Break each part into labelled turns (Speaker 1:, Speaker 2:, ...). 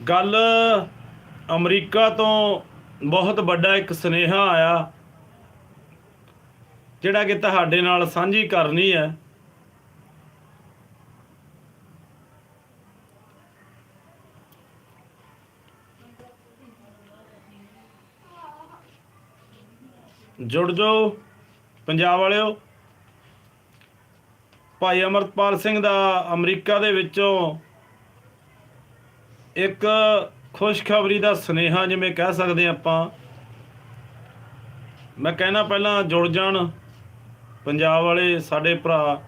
Speaker 1: ਗੱਲ ਅਮਰੀਕਾ ਤੋਂ ਬਹੁਤ ਵੱਡਾ ਇੱਕ ਸੁਨੇਹਾ ਆਇਆ, ਜਿਹੜਾ ਕਿ ਤੁਹਾਡੇ ਨਾਲ ਸਾਂਝੀ ਕਰਨੀ ਹੈ। ਜੁੜ ਜਾਓ ਪੰਜਾਬ ਵਾਲਿਓ। ਭਾਈ ਅਮਰਪਾਲ ਸਿੰਘ ਦਾ ਅਮਰੀਕਾ ਦੇ ਵਿੱਚੋਂ ਇੱਕ ਖੁਸ਼ਖਬਰੀ ਦਾ ਸੁਨੇਹਾ ਜਿਵੇਂ ਕਹਿ ਸਕਦੇ ਹਾਂ ਆਪਾਂ। ਮੈਂ ਕਹਿਣਾ ਪਹਿਲਾਂ ਜੁੜ ਜਾਣ। ਪੰਜਾਬ ਵਾਲੇ ਸਾਡੇ ਭਰਾ।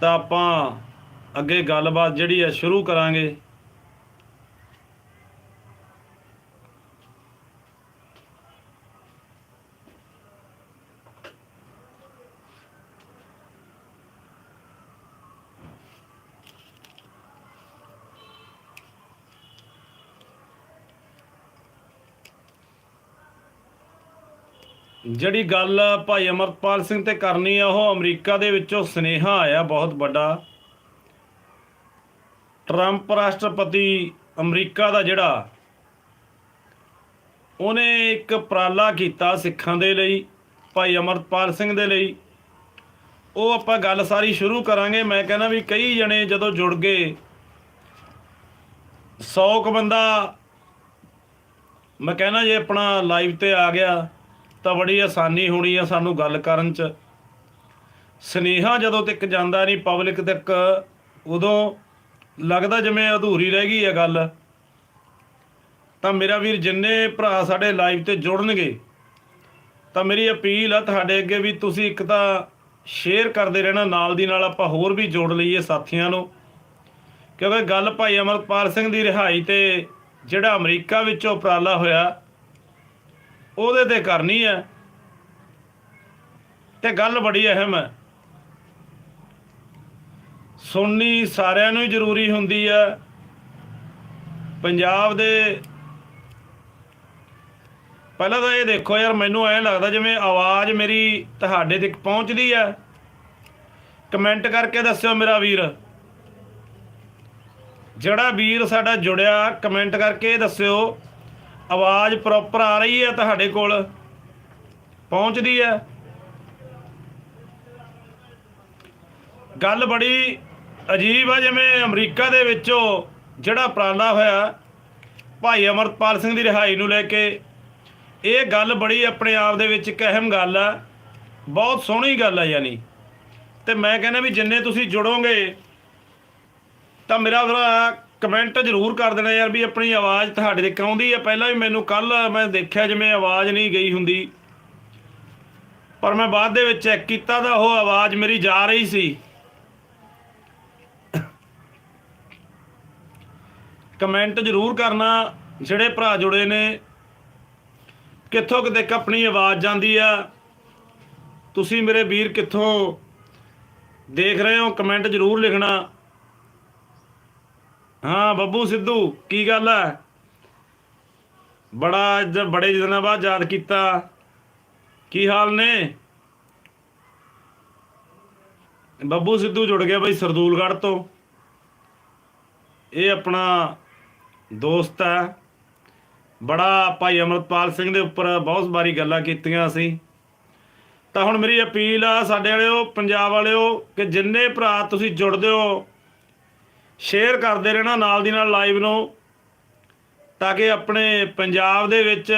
Speaker 1: ਤਾਂ ਆਪਾਂ ਅੱਗੇ ਗੱਲਬਾਤ ਜਿਹੜੀ ਹੈ ਸ਼ੁਰੂ ਕਰਾਂਗੇ। ਜਿਹੜੀ ਗੱਲ ਭਾਈ ਅਮਰਪਾਲ ਸਿੰਘ ਤੇ ਕਰਨੀ ਆ, ਉਹ ਅਮਰੀਕਾ ਦੇ ਵਿੱਚੋਂ ਸੁਨੇਹਾ ਆਇਆ ਬਹੁਤ ਵੱਡਾ। ਟਰੰਪ ਰਾਸ਼ਟਰਪਤੀ ਅਮਰੀਕਾ ਦਾ ਜਿਹੜਾ, ਉਹਨੇ ਇੱਕ ਉਪਰਾਲਾ ਕੀਤਾ ਸਿੱਖਾਂ ਦੇ ਲਈ, ਭਾਈ ਅਮਰਪਾਲ ਸਿੰਘ ਦੇ ਲਈ। ਉਹ ਆਪਾਂ ਗੱਲ ਸਾਰੀ ਸ਼ੁਰੂ ਕਰਾਂਗੇ। ਮੈਂ ਕਹਿੰਦਾ ਵੀ ਕਈ ਜਣੇ ਜਦੋਂ ਜੁੜ ਗਏ 100 ਕੁ ਬੰਦਾ, ਮੈਂ ਕਹਿੰਦਾ ਜੇ ਆਪਣਾ ਲਾਈਵ ਤੇ ਆ ਗਿਆ ਤਾਂ ਬੜੀ ਆਸਾਨੀ ਹੋਣੀ ਆ ਸਾਨੂੰ ਗੱਲ ਕਰਨ ਚ। ਸਨੇਹਾ ਜਦੋਂ ਤੱਕ ਜਾਂਦਾ ਨਹੀਂ ਪਬਲਿਕ ਤੱਕ ਉਦੋਂ ਲੱਗਦਾ ਜਿਵੇਂ ਅਧੂਰੀ ਰਹਿ ਗਈ ਹੈ ਗੱਲ। ਤਾਂ ਮੇਰਾ ਵੀਰ, ਜਿੰਨੇ ਭਰਾ ਸਾਡੇ ਲਾਈਵ ਤੇ ਜੁੜਨਗੇ, ਤਾਂ ਮੇਰੀ ਅਪੀਲ ਆ ਤੁਹਾਡੇ ਅੱਗੇ ਵੀ ਤੁਸੀਂ ਇੱਕ ਤਾਂ ਸ਼ੇਅਰ ਕਰਦੇ ਰਹਿਣਾ, ਨਾਲ ਦੀ ਨਾਲ ਆਪਾਂ ਹੋਰ ਵੀ ਜੋੜ ਲਈਏ ਸਾਥੀਆਂ ਨੂੰ। ਕਿਉਂਕਿ ਗੱਲ ਭਾਈ ਅਮਰਪਾਲ ਸਿੰਘ ਦੀ ਰਿਹਾਈ ਤੇ ਜਿਹੜਾ ਅਮਰੀਕਾ ਵਿੱਚੋਂ ਉਪਰਾਲਾ ਹੋਇਆ ਉਹਦੇ ਤੇ ਕਰਨੀ ਹੈ। ਤੇ ਗੱਲ ਬੜੀ ਅਹਿਮ ਹੈ। ਸੁਣਨੀ ਸਾਰਿਆਂ ਨੂੰ ਹੀ ਜ਼ਰੂਰੀ ਹੁੰਦੀ ਹੈ। ਪੰਜਾਬ ਦੇ ਪਹਿਲਾਂ ਤਾਂ ਇਹ ਦੇਖੋ ਯਾਰ, ਮੈਨੂੰ ਐਂ ਲੱਗਦਾ ਜਿਵੇਂ ਆਵਾਜ਼ ਮੇਰੀ ਤੁਹਾਡੇ ਤੱਕ ਪਹੁੰਚਦੀ ਹੈ। ਕਮੈਂਟ ਕਰਕੇ ਦੱਸਿਓ ਮੇਰਾ ਵੀਰ। ਜਿਹੜਾ ਵੀਰ ਸਾਡਾ ਜੁੜਿਆ, ਕਮੈਂਟ ਕਰਕੇ ਦੱਸਿਓ। ਆਵਾਜ਼ ਪ੍ਰੋਪਰ ਆ ਰਹੀ ਹੈ ਤੁਹਾਡੇ ਕੋਲ। ਪਹੁੰਚਦੀ ਹੈ। ਗੱਲ ਬੜੀ ਅਜੀਬ ਆ, ਜਿਵੇਂ ਅਮਰੀਕਾ ਦੇ ਵਿੱਚੋਂ ਜਿਹੜਾ ਉਪਰਾਲਾ ਹੋਇਆ, ਭਾਈ ਅਮਰਪਾਲ ਸਿੰਘ ਦੀ ਰਿਹਾਈ ਨੂੰ ਲੈ ਕੇ। ਇਹ ਗੱਲ ਬੜੀ ਆਪਣੇ ਆਪ ਦੇ ਵਿੱਚ ਇੱਕ ਅਹਿਮ ਗੱਲ ਆ, ਬਹੁਤ ਸੋਹਣੀ ਗੱਲ ਆ ਯਾਨੀ। ਤੇ ਮੈਂ ਕਹਿੰਦਾ ਵੀ ਜਿੰਨੇ ਤੁਸੀਂ ਜੁੜੋਗੇ, ਤਾਂ ਮੇਰਾ ਭਰਾ ਕਮੈਂਟ ਜ਼ਰੂਰ ਕਰ ਦੇਣਾ ਯਾਰ ਵੀ ਆਪਣੀ ਆਵਾਜ਼ ਤੁਹਾਡੇ ਤੱਕ ਆਉਂਦੀ ਹੈ ਪਹਿਲਾਂ ਵੀ ਮੈਨੂੰ ਕੱਲ ਮੈਂ ਦੇਖਿਆ ਜਿਵੇਂ ਆਵਾਜ਼ ਨਹੀਂ ਗਈ ਹੁੰਦੀ। ਪਰ ਮੈਂ ਬਾਅਦ ਦੇ ਵਿੱਚ ਚੈੱਕ ਕੀਤਾ ਤਾਂ ਉਹ ਆਵਾਜ਼ ਮੇਰੀ ਜਾ ਰਹੀ ਸੀ। ਕਮੈਂਟ ਜ਼ਰੂਰ ਕਰਨਾ, ਜਿਹੜੇ ਭਰਾ ਜੁੜੇ ਨੇ। ਕਿੱਥੋਂ ਕਿਤੇ ਆਪਣੀ ਆਵਾਜ਼ ਜਾਂਦੀ ਆ? ਤੁਸੀਂ ਮੇਰੇ ਵੀਰ ਕਿੱਥੋਂ ਦੇਖ ਰਹੇ ਹੋ? ਕਮੈਂਟ ਜ਼ਰੂਰ ਲਿਖਣਾ। ਹਾਂ, ਬੱਬੂ, ਸਿੱਧੂ, ਕੀ ਗੱਲ ਹੈ ਬੜਾ ਅੱਜ ਬੜੇ ਦਿਨਾਂ ਬਾਅਦ ਯਾਦ ਕੀਤਾ। ਕੀ ਹਾਲ ਨੇ? ਬੱਬੂ, ਸਿੱਧੂ ਜੁੜ ਗਿਆ ਬਈ ਸਰਦੂਲਗੜ੍ਹ ਤੋਂ। ਇਹ ਆਪਣਾ ਦੋਸਤ ਹੈ ਬੜਾ ਭਾਈ ਅਮਰਪਾਲ ਸਿੰਘ ਦੇ ਉੱਪਰ ਬਹੁਤ ਵਾਰੀ ਗੱਲਾਂ ਕੀਤੀਆਂ ਸੀ ਤਾਂ ਹੁਣ ਮੇਰੀ ਅਪੀਲ ਆ ਸਾਡੇ ਵਾਲਿਓ, ਪੰਜਾਬ ਵਾਲਿਓ, ਕਿ ਜਿੰਨੇ ਭਰਾ ਤੁਸੀਂ ਜੁੜਦੇ ਹੋ ਸ਼ੇਅਰ ਕਰਦੇ ਰਹਿਣਾ ਨਾਲ ਦੀ ਨਾਲ ਲਾਈਵ ਨੂੰ, ਤਾਂ ਕਿ ਆਪਣੇ ਪੰਜਾਬ ਦੇ ਵਿੱਚ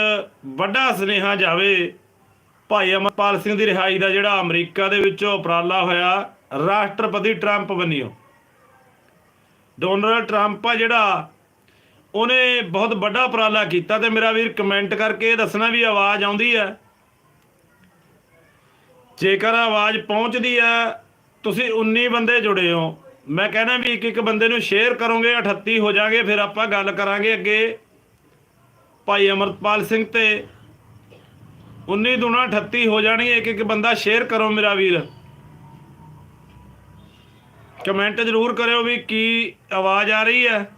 Speaker 1: ਵੱਡਾ ਸੁਨੇਹਾ ਜਾਵੇ। ਭਾਈ ਅਮਰਪਾਲ ਸਿੰਘ ਦੀ ਰਿਹਾਈ ਦਾ ਜਿਹੜਾ ਅਮਰੀਕਾ ਦੇ ਵਿੱਚੋਂ ਉਪਰਾਲਾ ਹੋਇਆ, ਰਾਸ਼ਟਰਪਤੀ ਟਰੰਪ ਬੰਨਿਓ ਡੋਨਲਡ ਟਰੰਪ ਆ ਜਿਹੜਾ, ਉਹਨੇ ਬਹੁਤ ਵੱਡਾ ਉਪਰਾਲਾ ਕੀਤਾ ਤੇ ਮੇਰਾ ਵੀਰ ਕਮੈਂਟ ਕਰਕੇ ਇਹ ਦੱਸਣਾ ਵੀ ਆਵਾਜ਼ ਆਉਂਦੀ ਹੈ। ਜੇਕਰ ਆਵਾਜ਼ ਪਹੁੰਚਦੀ ਹੈ, ਤੁਸੀਂ 19 ਬੰਦੇ ਜੁੜੇ ਹੋ। ਮੈਂ ਕਹਿੰਦਾ ਵੀ ਇੱਕ ਇੱਕ ਬੰਦੇ ਨੂੰ ਸ਼ੇਅਰ ਕਰੋਗੇ 38 ਹੋ ਜਾਗੇ, ਫਿਰ ਆਪਾਂ ਗੱਲ ਕਰਾਂਗੇ ਅੱਗੇ। ਭਾਈ ਅਮਰਪਾਲ ਸਿੰਘ ਤੇ 19 ਦੁਨਾ 38 ਹੋ ਜਾਣਗੇ ਇੱਕ ਇੱਕ ਬੰਦਾ ਸ਼ੇਅਰ ਕਰੋ ਮੇਰਾ ਵੀਰ। ਕਮੈਂਟ ਜ਼ਰੂਰ ਕਰਿਓ ਵੀ ਕੀ ਆਵਾਜ਼ ਆ ਰਹੀ ਹੈ।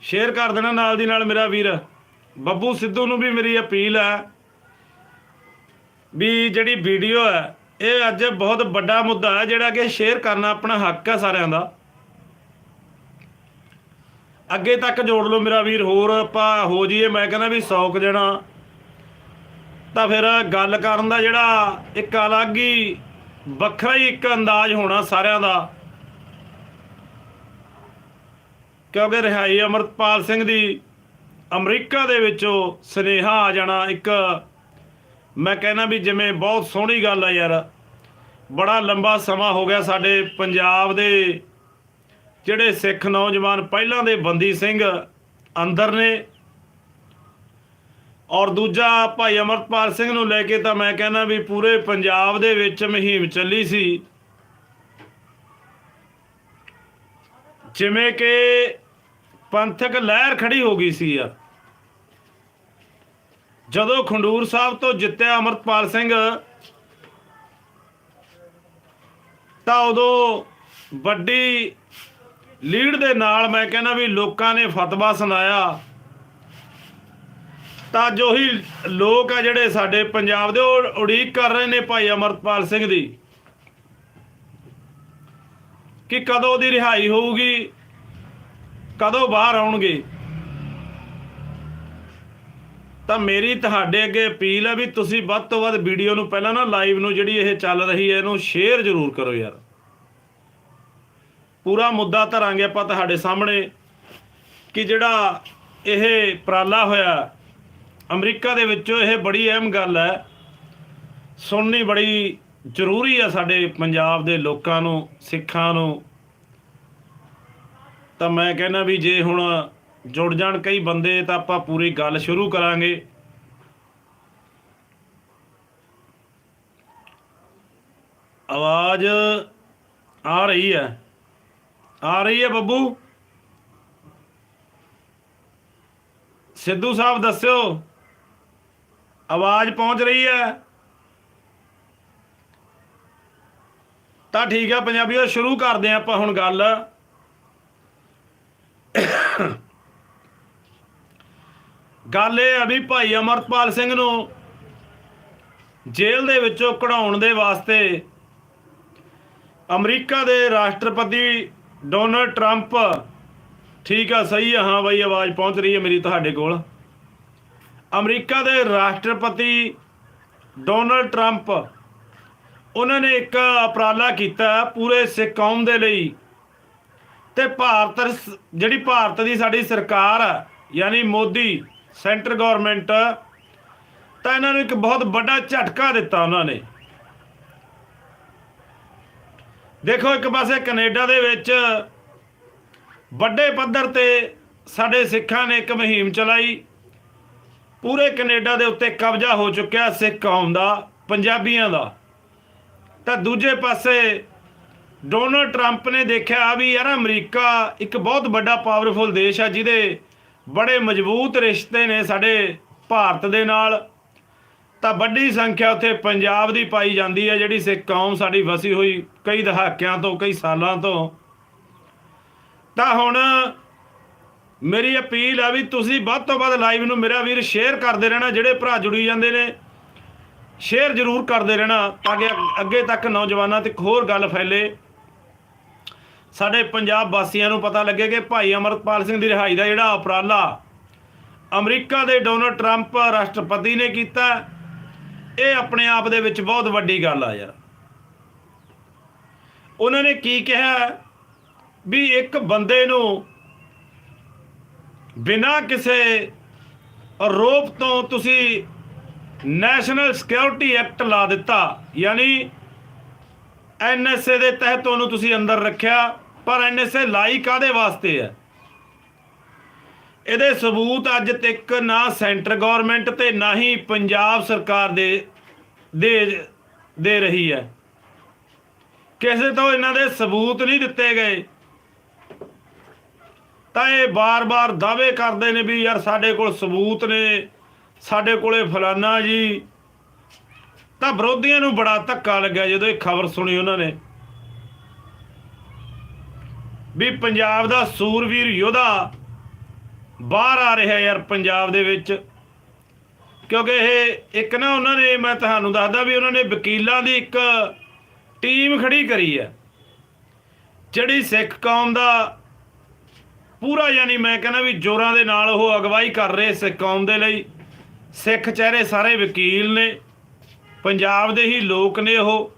Speaker 1: ਸ਼ੇਅਰ ਕਰ ਦੇਣਾ ਨਾਲ ਦੀ ਨਾਲ ਮੇਰਾ ਵੀਰ। ਬੱਬੂ ਸਿੱਧੂ ਨੂੰ ਵੀ ਮੇਰੀ ਅਪੀਲ ਹੈ। ਵੀ ਜਿਹੜੀ ਵੀਡੀਓ ਹੈ, ਇਹ ਅੱਜ ਬਹੁਤ ਵੱਡਾ ਮੁੱਦਾ ਹੈ, ਜਿਹੜਾ ਕਿ ਸ਼ੇਅਰ ਕਰਨਾ ਆਪਣਾ ਹੱਕ ਹੈ ਸਾਰਿਆਂ ਦਾ। ਅੱਗੇ ਤੱਕ ਜੋੜ ਲਓ ਮੇਰਾ ਵੀਰ, ਹੋਰ ਆਪਾਂ ਹੋ ਜਾਈਏ। ਮੈਂ ਕਹਿੰਦਾ ਵੀ 100 ਕੁ ਜਣਾ। ਤਾਂ ਫਿਰ ਗੱਲ ਕਰਨ ਦਾ ਜਿਹੜਾ ਇੱਕ ਅਲੱਗ ਹੀ, ਵੱਖਰਾ ਹੀ ਇੱਕ ਅੰਦਾਜ਼ ਹੋਣਾ ਸਾਰਿਆਂ ਦਾ। ਕਿਉਂਕਿ ਰਿਹਾਈ ਅਮਰਪਾਲ ਸਿੰਘ ਦੀ ਅਮਰੀਕਾ ਦੇ ਵਿੱਚੋਂ ਸੁਨੇਹਾ ਆ ਜਾਣਾ ਇੱਕ ਮੈਂ ਕਹਿੰਦਾ ਵੀ ਜਿਵੇਂ ਬਹੁਤ ਸੋਹਣੀ ਗੱਲ ਆ ਯਾਰ। ਬੜਾ ਲੰਬਾ ਸਮਾਂ ਹੋ ਗਿਆ ਸਾਡੇ ਪੰਜਾਬ ਦੇ ਜਿਹੜੇ ਸਿੱਖ ਨੌਜਵਾਨ ਪਹਿਲਾਂ ਦੇ ਬੰਦੀ ਸਿੰਘ ਅੰਦਰ ਨੇ। ਔਰ ਦੂਜਾ ਭਾਈ ਅਮਰਪਾਲ ਸਿੰਘ ਨੂੰ ਲੈ ਕੇ ਤਾਂ ਮੈਂ ਕਹਿੰਦਾ ਵੀ ਪੂਰੇ ਪੰਜਾਬ ਦੇ ਵਿੱਚ ਮੁਹਿੰਮ ਚੱਲੀ ਸੀ। ਜਿਵੇਂ ਕਿ ਪੰਥਕ ਲਹਿਰ ਖੜੀ ਹੋ ਗਈ ਸੀ ਯਾਰ। ਜਦੋਂ ਖੰਡੂਰ ਸਾਹਿਬ ਤੋਂ ਜਿੱਤਿਆ ਅਮਰਪਾਲ ਸਿੰਘ, ਤਾਂ ਉਦੋਂ ਵੱਡੀ ਲੀਡ ਦੇ ਨਾਲ ਮੈਂ ਕਹਿੰਦਾ ਵੀ ਲੋਕਾਂ ਨੇ ਫਤਵਾ ਸੁਣਾਇਆ। ਤਾਂ ਜੋ ਹੀ ਲੋਕ ਆ ਜਿਹੜੇ ਸਾਡੇ ਪੰਜਾਬ ਦੇ, ਉਹ ਉਡੀਕ ਕਰ ਰਹੇ ਨੇ ਭਾਈ ਅਮਰਪਾਲ ਸਿੰਘ ਦੀ ਕਿ ਕਦੋਂ ਦੀ ਰਿਹਾਈ ਹੋਊਗੀ, ਕਦੋਂ ਬਾਹਰ ਆਉਣਗੇ। ਤਾਂ ਮੇਰੀ ਤੁਹਾਡੇ ਅੱਗੇ ਅਪੀਲ ਹੈ ਵੀ ਤੁਸੀਂ ਵੱਧ ਤੋਂ ਵੱਧ ਵੀਡੀਓ ਨੂੰ ਪਹਿਲਾਂ ਨਾ ਲਾਈਵ ਨੂੰ ਜਿਹੜੀ ਇਹ ਚੱਲ ਰਹੀ ਹੈ ਇਹਨੂੰ ਸ਼ੇਅਰ ਜ਼ਰੂਰ ਕਰੋ ਯਾਰ। ਪੂਰਾ ਮੁੱਦਾ ਧਰਾਂਗੇ ਆਪਾਂ ਤੁਹਾਡੇ ਸਾਹਮਣੇ ਕਿ ਜਿਹੜਾ ਇਹ ਪ੍ਰਾਲਾ ਹੋਇਆ, ਅਮਰੀਕਾ ਦੇ ਵਿੱਚੋਂ ਇਹ ਬੜੀ ਅਹਿਮ ਗੱਲ ਹੈ। ਸੁਣਨੀ ਬੜੀ ਜ਼ਰੂਰੀ ਹੈ ਸਾਡੇ ਪੰਜਾਬ ਦੇ ਲੋਕਾਂ ਨੂੰ, ਸਿੱਖਾਂ ਨੂੰ। ਤਾਂ ਮੈਂ ਕਹਿੰਦਾ ਵੀ ਜੇ ਹੁਣ ਜੁੜ ਜਾਣ ਕਈ ਬੰਦੇ, ਤਾਂ ਆਪਾਂ ਪੂਰੀ ਗੱਲ ਸ਼ੁਰੂ ਕਰਾਂਗੇ। ਆਵਾਜ਼ ਆ ਰਹੀ ਹੈ। ਆ ਰਹੀ ਹੈ ਬੱਬੂ। ਸਿੱਧੂ ਸਾਹਿਬ ਦੱਸਿਓ, ਆਵਾਜ਼ ਪਹੁੰਚ ਰਹੀ ਹੈ। ਤਾਂ ਠੀਕ ਹੈ ਪੰਜਾਬੀਓ, ਸ਼ੁਰੂ ਕਰਦੇ ਹਾਂ ਆਪਾਂ ਹੁਣ ਗੱਲ। ਗੱਲ ਇਹ ਆ ਵੀ ਭਾਈ ਅਮਰਪਾਲ ਸਿੰਘ ਨੂੰ ਜੇਲ੍ਹ ਦੇ ਵਿੱਚੋਂ ਕਢਾਉਣ ਦੇ ਵਾਸਤੇ ਅਮਰੀਕਾ ਦੇ ਰਾਸ਼ਟਰਪਤੀ ਡੋਨਲਡ ਟਰੰਪ, ਠੀਕ ਆ, ਸਹੀ ਆ, ਹਾਂ ਬਾਈ, ਆਵਾਜ਼ ਪਹੁੰਚ ਰਹੀ ਹੈ ਮੇਰੀ ਤੁਹਾਡੇ ਕੋਲ। ਅਮਰੀਕਾ ਦੇ ਰਾਸ਼ਟਰਪਤੀ ਡੋਨਲਡ ਟਰੰਪ, ਉਹਨਾਂ ਨੇ ਇੱਕ ਉਪਰਾਲਾ ਕੀਤਾ ਪੂਰੇ ਸਿੱਖ ਕੌਮ ਦੇ ਲਈ ਤੇ ਭਾਰਤ ਜਿਹੜੀ ਭਾਰਤ ਦੀ ਸਾਡੀ ਸਰਕਾਰ ਆ, ਯਾਨੀ ਮੋਦੀ ਸੈਂਟਰ ਗਵਰਨਮੈਂਟ, ਤਾਂ ਇਹਨਾਂ ਨੂੰ ਇੱਕ ਬਹੁਤ ਵੱਡਾ ਝਟਕਾ ਦਿੱਤਾ ਉਹਨਾਂ ਨੇ। ਦੇਖੋ, ਇੱਕ ਪਾਸੇ ਕੈਨੇਡਾ ਦੇ ਵਿੱਚ ਵੱਡੇ ਪੱਧਰ ਤੇ ਸਾਡੇ ਸਿੱਖਾਂ ਨੇ ਇੱਕ ਮੁਹਿੰਮ ਚਲਾਈ। ਪੂਰੇ ਕੈਨੇਡਾ ਦੇ ਉੱਤੇ ਕਬਜ਼ਾ ਹੋ ਚੁੱਕਿਆ ਸਿੱਖ ਕੌਮ ਦਾ, ਪੰਜਾਬੀਆਂ ਦਾ। ਤਾਂ ਦੂਜੇ ਪਾਸੇ ਡੋਨਲਡ ਟਰੰਪ ਨੇ ਦੇਖਿਆ ਵੀ ਯਾਰ ਅਮਰੀਕਾ ਇੱਕ ਬਹੁਤ ਵੱਡਾ ਪਾਵਰਫੁਲ ਦੇਸ਼ ਆ, ਜਿਹਦੇ ਬੜੇ ਮਜ਼ਬੂਤ ਰਿਸ਼ਤੇ ਨੇ ਸਾਡੇ ਭਾਰਤ ਦੇ ਨਾਲ। ਤਾਂ ਵੱਡੀ ਸੰਖਿਆ ਉੱਥੇ ਪੰਜਾਬ ਦੀ ਪਾਈ ਜਾਂਦੀ ਹੈ, ਜਿਹੜੀ ਸਿੱਖ ਕੌਮ ਸਾਡੀ ਵਸੀ ਹੋਈ ਕਈ ਦਹਾਕਿਆਂ ਤੋਂ, ਕਈ ਸਾਲਾਂ ਤੋਂ। ਤਾਂ ਹੁਣ ਮੇਰੀ ਅਪੀਲ ਆ ਵੀ ਤੁਸੀਂ ਵੱਧ ਤੋਂ ਵੱਧ ਲਾਈਵ ਨੂੰ ਮੇਰਾ ਵੀਰ ਸ਼ੇਅਰ ਕਰਦੇ ਰਹਿਣਾ, ਜਿਹੜੇ ਭਰਾ ਜੁੜੀ ਜਾਂਦੇ ਨੇ ਸ਼ੇਅਰ ਜ਼ਰੂਰ ਕਰਦੇ ਰਹਿਣਾ, ਤਾਂ ਕਿ ਅੱਗੇ ਤੱਕ ਨੌਜਵਾਨਾਂ ਤੇ ਇੱਕ ਹੋਰ ਗੱਲ ਫੈਲੇ। ਸਾਡੇ ਪੰਜਾਬ ਵਾਸੀਆਂ ਨੂੰ ਪਤਾ ਲੱਗੇ ਕਿ ਭਾਈ ਅਮਰਪਾਲ ਸਿੰਘ ਦੀ ਰਿਹਾਈ ਦਾ ਜਿਹੜਾ ਉਪਰਾਲਾ ਅਮਰੀਕਾ ਦੇ ਡੋਨਲਡ ਟਰੰਪ ਰਾਸ਼ਟਰਪਤੀ ਨੇ ਕੀਤਾ, ਇਹ ਆਪਣੇ ਆਪ ਦੇ ਵਿੱਚ ਬਹੁਤ ਵੱਡੀ ਗੱਲ ਆ ਯਾਰ। ਉਹਨਾਂ ਨੇ ਕੀ ਕਿਹਾ ਵੀ ਇੱਕ ਬੰਦੇ ਨੂੰ ਬਿਨਾਂ ਕਿਸੇ ਆਰੋਪ ਤੋਂ ਤੁਸੀਂ ਨੈਸ਼ਨਲ ਸਿਕਿਉਰਿਟੀ ਐਕਟ ਲਾ ਦਿੱਤਾ, ਯਾਨੀ ਐਨਐਸਏ ਦੇ ਤਹਿਤ ਉਹਨੂੰ ਤੁਸੀਂ ਅੰਦਰ ਰੱਖਿਆ। ਪਰ ਐਨਐਸਏ ਲਾਈ ਕਾਦੇ ਵਾਸਤੇ ਹੈ? ਇਹਦੇ ਸਬੂਤ ਅੱਜ ਤੱਕ ਨਾ ਸੈਂਟਰ ਗਵਰਨਮੈਂਟ ਤੇ ਨਾ ਹੀ ਪੰਜਾਬ ਸਰਕਾਰ ਦੇ ਦੇ ਦੇ ਰਹੀ ਹੈ। ਕਿਸੇ ਤੋਂ ਇਹਨਾਂ ਦੇ ਸਬੂਤ ਨਹੀਂ ਦਿੱਤੇ ਗਏ। ਤਾਂ ਇਹ ਬਾਰ-ਬਾਰ ਦਾਅਵੇ ਕਰਦੇ ਨੇ ਵੀ ਯਾਰ ਸਾਡੇ ਕੋਲ ਸਬੂਤ ਨੇ, ਸਾਡੇ ਕੋਲੇ ਫਲਾਨਾ ਜੀ। ਤਾਂ ਵਿਰੋਧੀਆਂ ਨੂੰ ਬੜਾ ਧੱਕਾ ਲੱਗਿਆ ਜਦੋਂ ਇਹ ਖਬਰ ਸੁਣੀ ਉਹਨਾਂ ਨੇ। ਵੀ ਪੰਜਾਬ ਦਾ ਸੂਰਵੀਰ ਯੋਧਾ ਬਾਹਰ ਆ ਰਿਹਾ ਯਾਰ ਪੰਜਾਬ ਦੇ ਵਿੱਚ। ਕਿਉਂਕਿ ਇਹ ਇੱਕ ਨਾ ਉਹਨਾਂ ਨੇ, ਮੈਂ ਤੁਹਾਨੂੰ ਦੱਸਦਾ ਵੀ ਉਹਨਾਂ ਨੇ ਵਕੀਲਾਂ ਦੀ ਇੱਕ ਟੀਮ ਖੜੀ ਕਰੀ ਹੈ। ਜਿਹੜੀ ਸਿੱਖ ਕੌਮ ਦਾ ਪੂਰਾ ਯਾਨੀ ਮੈਂ ਕਹਿੰਦਾ ਵੀ ਜੋਰਾਂ ਦੇ ਨਾਲ ਉਹ ਅਗਵਾਈ ਕਰ ਰਹੇ ਸਿੱਖ ਕੌਮ ਦੇ ਲਈ। ਸਿੱਖ ਚਿਹਰੇ ਸਾਰੇ ਵਕੀਲ ਨੇ, ਪੰਜਾਬ ਦੇ ਹੀ ਲੋਕ ਨੇ ਉਹ।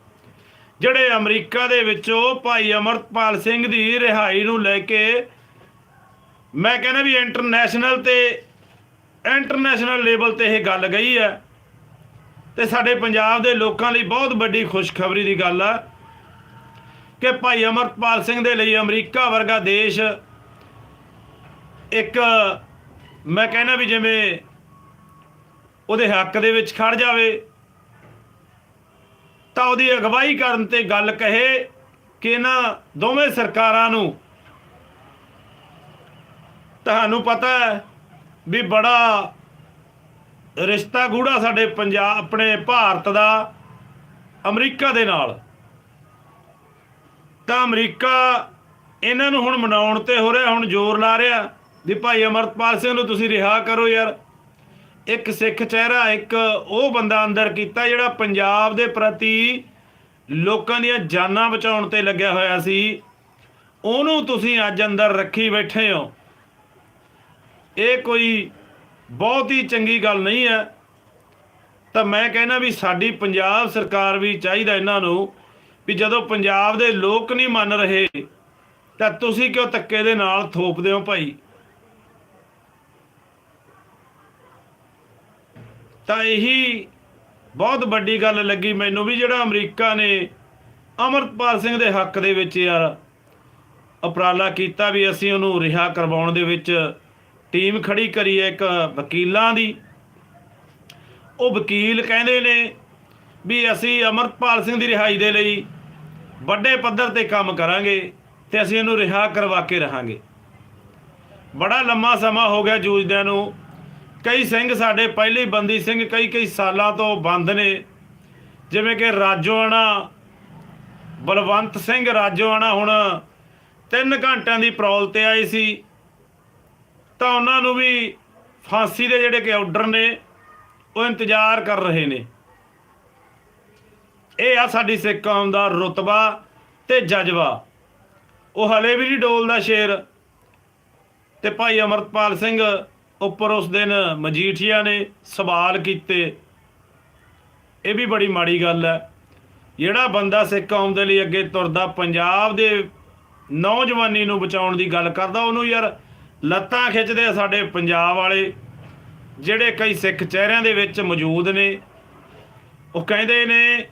Speaker 1: ਜਿਹੜੇ ਅਮਰੀਕਾ ਦੇ ਵਿੱਚੋਂ ਭਾਈ ਅਮਰਤਪਾਲ ਸਿੰਘ ਦੀ ਰਿਹਾਈ ਨੂੰ ਲੈ ਕੇ ਮੈਂ ਕਹਿੰਦਾ ਵੀ ਇੰਟਰਨੈਸ਼ਨਲ ਤੇ ਇੰਟਰਨੈਸ਼ਨਲ ਲੈਵਲ ਤੇ ਇਹ ਗੱਲ ਗਈ ਹੈ ਤੇ ਸਾਡੇ ਪੰਜਾਬ ਦੇ ਲੋਕਾਂ ਲਈ ਬਹੁਤ ਵੱਡੀ ਖੁਸ਼ਖਬਰੀ ਦੀ ਗੱਲ ਆ ਕਿ ਭਾਈ ਅਮਰਪਾਲ ਸਿੰਘ ਦੇ ਲਈ ਅਮਰੀਕਾ ਵਰਗਾ ਦੇਸ਼ ਇੱਕ ਮੈਂ ਕਹਿੰਦਾ ਵੀ ਜਿਵੇਂ ਉਹਦੇ ਹੱਕ ਦੇ ਵਿੱਚ ਖੜ ਜਾਵੇ ਤਾਂ ਉਹਦੀ ਅਗਵਾਈ ਕਰਨ ਤੇ ਗੱਲ ਕਹੇ ਕਿ ਇਹਨਾਂ ਦੋਵੇਂ ਸਰਕਾਰਾਂ ਨੂੰ ਤੁਹਾਨੂੰ ਪਤਾ ਹੈ ਵੀ ਬੜਾ ਰਿਸ਼ਤਾ ਗੂੜਾ ਸਾਡੇ ਪੰਜਾਬ, ਆਪਣੇ ਭਾਰਤ ਦਾ ਅਮਰੀਕਾ ਦੇ ਨਾਲ। ਤਾਂ ਅਮਰੀਕਾ ਇਹਨਾਂ ਨੂੰ ਹੁਣ ਮਨਾਉਣ ਤੇ ਹੋ ਰਿਹਾ, ਹੁਣ ਜ਼ੋਰ ਲਾ ਰਿਹਾ ਵੀ ਭਾਈ ਅਮਰਤਪਾਲ ਸਿੰਘ ਨੂੰ ਤੁਸੀਂ ਰਿਹਾ ਕਰੋ ਯਾਰ। ਇੱਕ ਸਿੱਖ ਚਿਹਰਾ, ਇੱਕ ਉਹ ਬੰਦਾ ਅੰਦਰ ਕੀਤਾ ਜਿਹੜਾ ਪੰਜਾਬ ਦੇ ਪ੍ਰਤੀ ਲੋਕਾਂ ਦੀਆਂ ਜਾਨਾਂ ਬਚਾਉਣ ਤੇ ਲੱਗਿਆ ਹੋਇਆ ਸੀ। ਉਹਨੂੰ ਤੁਸੀਂ ਅੱਜ ਅੰਦਰ ਰੱਖੀ ਬੈਠੇ ਹੋ। ਇਹ ਕੋਈ ਬਹੁਤ ਹੀ ਚੰਗੀ ਗੱਲ ਨਹੀਂ ਹੈ। ਤਾਂ ਮੈਂ ਕਹਿੰਦਾ ਵੀ ਸਾਡੀ ਪੰਜਾਬ ਸਰਕਾਰ ਵੀ ਚਾਹੀਦਾ ਇਹਨਾਂ ਨੂੰ ਵੀ ਜਦੋਂ ਪੰਜਾਬ ਦੇ ਲੋਕ ਨਹੀਂ ਮੰਨ ਰਹੇ, ਤਾਂ ਤੁਸੀਂ ਕਿਉਂ ਧੱਕੇ ਦੇ ਨਾਲ ਥੋਪਦੇ ਹੋ ਭਾਈ? ਤਾਂ ਇਹੀ ਬਹੁਤ ਵੱਡੀ ਗੱਲ ਲੱਗੀ ਮੈਨੂੰ ਵੀ ਜਿਹੜਾ ਅਮਰੀਕਾ ਨੇ ਅਮਰਪਾਲ ਸਿੰਘ ਦੇ ਹੱਕ ਦੇ ਵਿੱਚ ਯਾਰ ਉਪਰਾਲਾ ਕੀਤਾ ਵੀ ਅਸੀਂ ਉਹਨੂੰ ਰਿਹਾ ਕਰਵਾਉਣ ਦੇ ਵਿੱਚ ਟੀਮ ਖੜੀ ਕਰੀ ਹੈ ਇੱਕ ਵਕੀਲਾਂ ਦੀ। ਉਹ ਵਕੀਲ ਕਹਿੰਦੇ ਨੇ ਵੀ ਅਸੀਂ ਅਮਰਪਾਲ ਸਿੰਘ ਦੀ ਰਿਹਾਈ ਦੇ ਲਈ ਵੱਡੇ ਪੱਧਰ ਤੇ ਕੰਮ ਕਰਾਂਗੇ ਤੇ ਅਸੀਂ ਇਹਨੂੰ ਰਿਹਾ ਕਰਵਾ ਕੇ ਰਹਾਂਗੇ। ਬੜਾ ਲੰਮਾ ਸਮਾਂ ਹੋ ਗਿਆ ਜੂਝਦਿਆਂ ਨੂੰ ਕਈ ਸਿੰਘ ਸਾਡੇ ਪਹਿਲੇ ਬੰਦੀ ਸਿੰਘ ਕਈ ਕਈ ਸਾਲਾਂ ਤੋਂ ਬੰਦ ਨੇ। ਜਿਵੇਂ ਕਿ ਰਾਜੋਆਣਾ, ਬਲਵੰਤ ਸਿੰਘ ਰਾਜੋਆਣਾ ਹੁਣ 3 ਘੰਟਿਆਂ ਦੀ ਪ੍ਰੋਲ ਤੇ ਆਈ ਸੀ। ਤਾਂ ਉਹਨਾਂ ਨੂੰ ਵੀ ਫਾਂਸੀ ਦੇ ਜਿਹੜੇ ਕਿ ਆਰਡਰ ਨੇ, ਉਹ ਇੰਤਜ਼ਾਰ ਕਰ ਰਹੇ ਨੇ। ਇਹ ਆ ਸਾਡੀ ਸਿੱਖ ਕੌਮ ਦਾ ਰੁਤਬਾ ਤੇ ਜਜ਼ਬਾ। ਉਹ ਹਲੇ ਵੀ ਨਹੀਂ ਡੋਲਦਾ ਸ਼ੇਰ। ਤੇ ਭਾਈ ਅਮਰਪਾਲ ਸਿੰਘ ਉੱਪਰ ਉਸ ਦਿਨ ਮਜੀਠੀਆ ਨੇ ਸਵਾਲ ਕੀਤੇ। ਇਹ ਵੀ ਬੜੀ ਮਾੜੀ ਗੱਲ ਹੈ। ਜਿਹੜਾ ਬੰਦਾ ਸਿੱਖ ਕੌਮ ਦੇ ਲਈ ਅੱਗੇ ਤੁਰਦਾ, ਪੰਜਾਬ ਦੇ ਨੌਜਵਾਨੀ ਨੂੰ ਬਚਾਉਣ ਦੀ ਗੱਲ ਕਰਦਾ, ਉਹਨੂੰ ਯਾਰ ਲੱਤਾਂ ਖਿੱਚਦੇ ਆ ਸਾਡੇ ਪੰਜਾਬ ਵਾਲੇ, ਜਿਹੜੇ ਕਈ ਸਿੱਖ ਚਿਹਰਿਆਂ ਦੇ ਵਿੱਚ ਮੌਜੂਦ ਨੇ। ਉਹ ਕਹਿੰਦੇ ਨੇ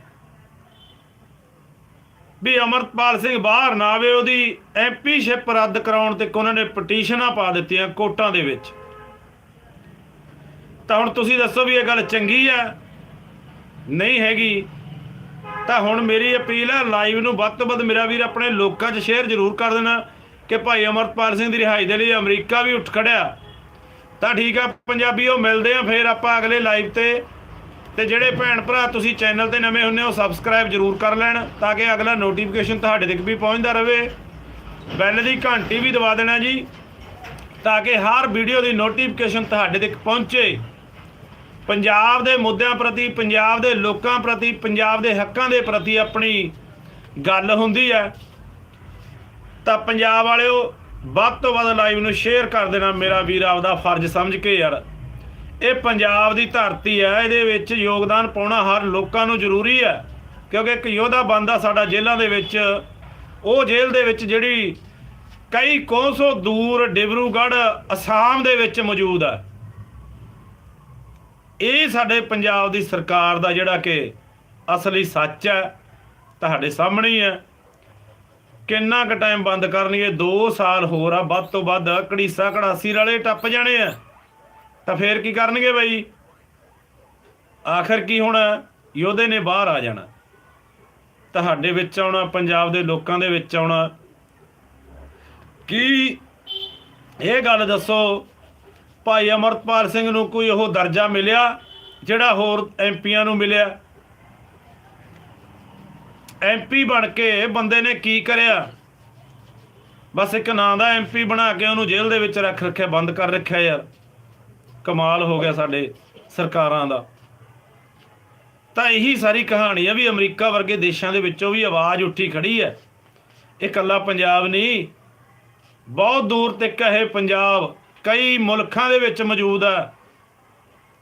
Speaker 1: ਵੀ ਅਮਰਪਾਲ ਸਿੰਘ ਬਾਹਰ ਨਾ ਆਵੇ, ਉਹਦੀ ਐਮਪੀਸ਼ਿਪ ਰੱਦ ਕਰਾਉਣ ਤੇ ਉਹਨਾਂ ਨੇ ਪਟੀਸ਼ਨਾਂ ਪਾ ਦਿੱਤੀਆਂ ਕੋਰਟਾਂ ਦੇ ਵਿੱਚ। ਤਾਂ ਹੁਣ ਤੁਸੀਂ ਦੱਸੋ ਵੀ ਇਹ ਗੱਲ ਚੰਗੀ ਆ? ਨਹੀਂ ਹੈਗੀ। ਤਾਂ ਹੁਣ ਮੇਰੀ ਅਪੀਲ ਹੈ ਲਾਈਵ ਨੂੰ ਵੱਧ ਤੋਂ ਵੱਧ ਮੇਰਾ ਵੀਰ ਆਪਣੇ ਲੋਕਾਂ 'ਚ ਸ਼ੇਅਰ ਜ਼ਰੂਰ ਕਰ ਦੇਣਾ ਕਿ ਭਾਈ ਅਮਰਪਾਲ ਸਿੰਘ ਦੀ ਰਿਹਾਈ ਦੇ ਲਈ ਅਮਰੀਕਾ ਵੀ ਉੱਠ ਖੜਿਆ। ਤਾਂ ਠੀਕ ਆ ਪੰਜਾਬੀਓ, ਮਿਲਦੇ ਆ ਫੇਰ ਆਪਾਂ ਅਗਲੇ ਲਾਈਵ ਤੇ। ਤੇ ਜਿਹੜੇ ਭੈਣ ਭਰਾ ਤੁਸੀਂ ਚੈਨਲ ਤੇ ਨਵੇਂ ਹੁੰਨੇ ਹੋ ਸਬਸਕ੍ਰਾਈਬ ਜ਼ਰੂਰ ਕਰ ਲੈਣ ਤਾਂ ਕਿ ਅਗਲਾ ਨੋਟੀਫਿਕੇਸ਼ਨ ਤੁਹਾਡੇ ਤੱਕ ਵੀ ਪਹੁੰਚਦਾ ਰਹੇ ਬੈਲ ਦੀ ਘੰਟੀ ਵੀ ਦਬਾ ਦੇਣਾ ਜੀ, ਤਾਂ ਕਿ ਹਰ ਵੀਡੀਓ ਦੀ ਨੋਟੀਫਿਕੇਸ਼ਨ ਤੁਹਾਡੇ ਤੱਕ ਪਹੁੰਚੇ। ਪੰਜਾਬ ਦੇ ਮੁੱਦਿਆਂ ਪ੍ਰਤੀ, ਪੰਜਾਬ ਦੇ ਲੋਕਾਂ ਪ੍ਰਤੀ, ਪੰਜਾਬ ਦੇ ਹੱਕਾਂ ਦੇ ਪ੍ਰਤੀ ਆਪਣੀ ਗੱਲ ਹੁੰਦੀ ਹੈ। ਤਾਂ ਪੰਜਾਬ ਵਾਲਿਓ, ਵੱਧ ਤੋਂ ਵੱਧ ਲਾਈਵ ਨੂੰ ਸ਼ੇਅਰ ਕਰ ਦੇਣਾ ਮੇਰਾ ਵੀਰ, ਆਪਦਾ ਫਰਜ਼ ਸਮਝ ਕੇ ਯਾਰ। ਇਹ ਪੰਜਾਬ ਦੀ ਧਰਤੀ ਹੈ, ਇਹਦੇ ਵਿੱਚ ਯੋਗਦਾਨ ਪਾਉਣਾ ਹਰ ਲੋਕਾਂ ਨੂੰ ਜ਼ਰੂਰੀ ਹੈ। ਕਿਉਂਕਿ ਇੱਕ ਯੋਧਾ ਬੰਦਾ ਸਾਡਾ ਜੇਲ੍ਹਾਂ ਦੇ ਵਿੱਚ, ਉਹ ਜੇਲ੍ਹ ਦੇ ਵਿੱਚ ਜਿਹੜੀ ਕਈ ਕੋਸੋ ਦੂਰ ਡਿਬਰੂਗੜ੍ਹ, ਅਸਾਮ ਦੇ ਵਿੱਚ ਮੌਜੂਦ ਹੈ। ਇਹ ਸਾਡੇ ਪੰਜਾਬ ਦੀ ਸਰਕਾਰ ਦਾ ਜਿਹੜਾ ਕਿ ਅਸਲੀ ਸੱਚ ਹੈ, ਤੁਹਾਡੇ ਸਾਹਮਣੇ ਹੀ ਹੈ। ਕਿੰਨਾ ਕੁ ਟਾਈਮ ਬੰਦ ਕਰਨਗੇ 2 ਸਾਲ ਹੋਰ ਆ, ਵੱਧ ਤੋਂ ਵੱਧ ਕੜੀਸਾ ਕੜਾਸੀ ਵਾਲੇ ਟੱਪ ਜਾਣੇ ਆ। ਤਾਂ ਫੇਰ ਕੀ ਕਰਨਗੇ ਬਾਈ? ਆਖਰ ਕੀ ਹੋਣਾ ਯੋਧੇ ਨੇ ਬਾਹਰ ਆ ਜਾਣਾ। ਤੁਹਾਡੇ ਵਿੱਚ ਆਉਣਾ, ਪੰਜਾਬ ਦੇ ਲੋਕਾਂ ਦੇ ਵਿੱਚ ਆਉਣਾ। ਕੀ ਇਹ ਗੱਲ ਦੱਸੋ ਭਾਈ ਅਮਰਤਪਾਲ ਸਿੰਘ ਨੂੰ ਕੋਈ ਉਹ ਦਰਜਾ ਮਿਲਿਆ ਜਿਹੜਾ ਹੋਰ ਐਮਪੀਆਂ ਨੂੰ ਮਿਲਿਆ? ਐਮਪੀ ਬਣ ਕੇ ਬੰਦੇ ਨੇ ਕੀ ਕਰਿਆ? ਬਸ ਇੱਕ ਨਾਂ ਦਾ ਐਮਪੀ ਬਣਾ ਕੇ ਉਹਨੂੰ ਜੇਲ੍ਹ ਦੇ ਵਿੱਚ ਰੱਖ ਰੱਖਿਆ, ਬੰਦ ਕਰ ਰੱਖਿਆ ਯਾਰ। ਕਮਾਲ ਹੋ ਗਿਆ ਸਾਡੇ ਸਰਕਾਰਾਂ ਦਾ। ਤਾਂ ਇਹੀ ਸਾਰੀ ਕਹਾਣੀ ਆ ਵੀ ਅਮਰੀਕਾ ਵਰਗੇ ਦੇਸ਼ਾਂ ਦੇ ਵਿੱਚੋਂ ਵੀ ਆਵਾਜ਼ ਉੱਠੀ ਖੜੀ ਹੈ। ਇਹ ਇਕੱਲਾ ਪੰਜਾਬ ਨਹੀਂ, ਬਹੁਤ ਦੂਰ ਤੱਕ ਇਹ ਪੰਜਾਬ ਕਈ ਮੁਲਕਾਂ ਦੇ ਵਿੱਚ ਮੌਜੂਦ ਹੈ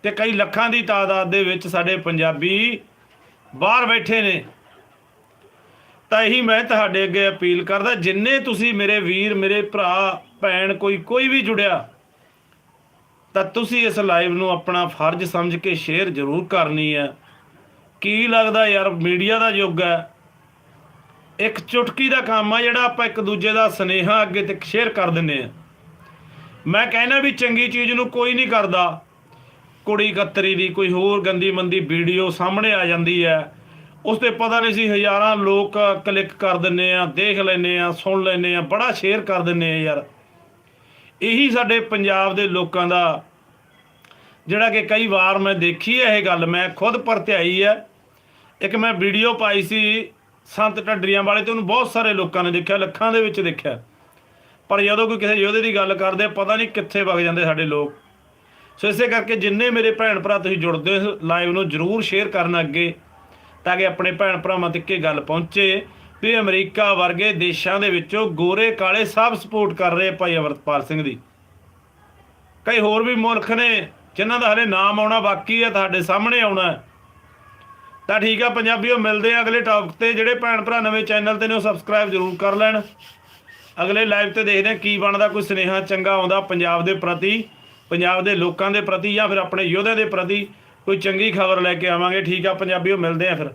Speaker 1: ਤੇ ਕਈ ਲੱਖਾਂ ਦੀ ਤਾਦਾਦ ਦੇ ਵਿੱਚ ਸਾਡੇ ਪੰਜਾਬੀ ਬਾਹਰ ਬੈਠੇ ਨੇ। ਤਾਂ ਇਹੀ ਮੈਂ ਤੁਹਾਡੇ ਅੱਗੇ ਅਪੀਲ ਕਰਦਾ, ਜਿੰਨੇ ਤੁਸੀਂ ਮੇਰੇ ਵੀਰ, ਮੇਰੇ ਭਰਾ, ਭੈਣ, ਕੋਈ ਕੋਈ ਵੀ ਜੁੜਿਆ, ਤਾਂ ਤੁਸੀਂ ਇਸ ਲਾਈਵ ਨੂੰ ਆਪਣਾ ਫਰਜ਼ ਸਮਝ ਕੇ ਸ਼ੇਅਰ ਜ਼ਰੂਰ ਕਰਨੀ ਹੈ। ਕੀ ਲੱਗਦਾ ਯਾਰ, ਮੀਡੀਆ ਦਾ ਯੁੱਗ ਹੈ। ਇੱਕ ਚੁਟਕੀ ਦਾ ਕੰਮ ਆ ਜਿਹੜਾ ਆਪਾਂ ਇੱਕ ਦੂਜੇ ਦਾ ਸਨੇਹਾ ਅੱਗੇ ਤੱਕ ਸ਼ੇਅਰ ਕਰ ਦਿੰਨੇ ਆ ਮੈਂ ਕਹਿਣਾ ਵੀ ਚੰਗੀ ਚੀਜ਼ ਨੂੰ ਕੋਈ ਨਹੀਂ ਕਰਦਾ। ਕੁੜੀ ਕਤਰੀ ਦੀ ਕੋਈ ਹੋਰ ਗੰਦੀ ਮੰਦੀ ਵੀਡੀਓ ਸਾਹਮਣੇ ਆ ਜਾਂਦੀ ਹੈ। ਉਸ ਤੇ ਪਤਾ ਨਹੀਂ ਸੀ ਹਜ਼ਾਰਾਂ ਲੋਕ ਕਲਿੱਕ ਕਰ ਦਿੰਨੇ ਆ, ਦੇਖ ਲੈਨੇ ਆ, ਸੁਣ ਲੈਨੇ ਆ, ਬੜਾ ਸ਼ੇਅਰ ਕਰ ਦਿੰਨੇ ਆ ਯਾਰ। ਇਹੀ ਸਾਡੇ ਪੰਜਾਬ ਦੇ ਲੋਕਾਂ ਦਾ ਜਿਹੜਾ ਕਿ ਕਈ ਵਾਰ ਮੈਂ ਦੇਖੀ ਹੈ ਇਹ ਗੱਲ, ਮੈਂ ਖੁਦ ਪਰਤਿਆਈ ਹੈ। ਇੱਕ ਮੈਂ ਵੀਡੀਓ ਪਾਈ ਸੀ ਸੰਤ ਢੱਡਰੀਆਂ ਵਾਲੇ ਤੇ ਉਹਨੂੰ ਬਹੁਤ ਸਾਰੇ ਲੋਕਾਂ ਨੇ ਦੇਖਿਆ, ਲੱਖਾਂ ਦੇ ਵਿੱਚ ਦੇਖਿਆ। ਪਰ ਜਦੋਂ ਕੋਈ ਕਿਸੇ ਯੋਧੇ ਦੀ ਗੱਲ ਕਰਦੇ, ਪਤਾ ਨਹੀਂ ਕਿੱਥੇ ਵਗ ਜਾਂਦੇ ਸਾਡੇ ਲੋਕ। ਸੋ ਇਸੇ ਕਰਕੇ ਜਿੰਨੇ ਮੇਰੇ ਭੈਣ ਭਰਾ ਤੁਸੀਂ ਜੁੜਦੇ ਹੋ ਲਾਈਵ ਨੂੰ ਜਰੂਰ ਸ਼ੇਅਰ ਕਰਨ ਅੱਗੇ, ਤਾਂ ਕਿ ਆਪਣੇ ਭੈਣ ਭਰਾਵਾਂ ਤੱਕ ਇਹ ਗੱਲ ਪਹੁੰਚੇ ਵੀ ਅਮਰੀਕਾ ਵਰਗੇ ਦੇਸ਼ਾਂ ਦੇ ਵਿੱਚੋਂ ਗੋਰੇ ਕਾਲੇ ਸਭ ਸਪੋਰਟ ਕਰ ਰਹੇ ਭਾਈ ਅਮਰਤਪਾਲ ਸਿੰਘ ਦੀ। ਕਈ ਹੋਰ ਵੀ ਮੁਲਕ ਨੇ ਜਿਨ੍ਹਾਂ ਦਾ ਹਲੇ ਨਾਮ ਆਉਣਾ ਬਾਕੀ ਹੈ ਤੁਹਾਡੇ ਸਾਹਮਣੇ ਆਉਣਾ। ਤਾਂ ਠੀਕ ਆ, ਪੰਜਾਬੀਓ, ਮਿਲਦੇ ਆ ਅਗਲੇ ਟੌਪਿਕ ਤੇ। ਜਿਹੜੇ ਭੈਣ ਭਰਾ ਨਵੇਂ ਚੈਨਲ ਤੇ ਨੇ, ਉਹ ਸਬਸਕ੍ਰਾਈਬ ਜ਼ਰੂਰ ਕਰ ਲੈਣ। ਅਗਲੇ ਲਾਈਵ ਤੇ ਦੇਖਦੇ ਹਾਂ ਕੀ ਬਣਦਾ, ਕੋਈ ਸੁਨੇਹਾ ਚੰਗਾ ਆਉਂਦਾ ਪੰਜਾਬ ਦੇ ਪ੍ਰਤੀ, ਪੰਜਾਬ ਦੇ ਲੋਕਾਂ ਦੇ ਪ੍ਰਤੀ ਜਾਂ ਫਿਰ ਆਪਣੇ ਯੋਧਿਆਂ ਦੇ ਪ੍ਰਤੀ, ਕੋਈ ਚੰਗੀ ਖਬਰ ਲੈ ਕੇ ਆਵਾਂਗੇ। ਠੀਕ ਆ, ਪੰਜਾਬੀਓ, ਮਿਲਦੇ ਆ ਫਿਰ।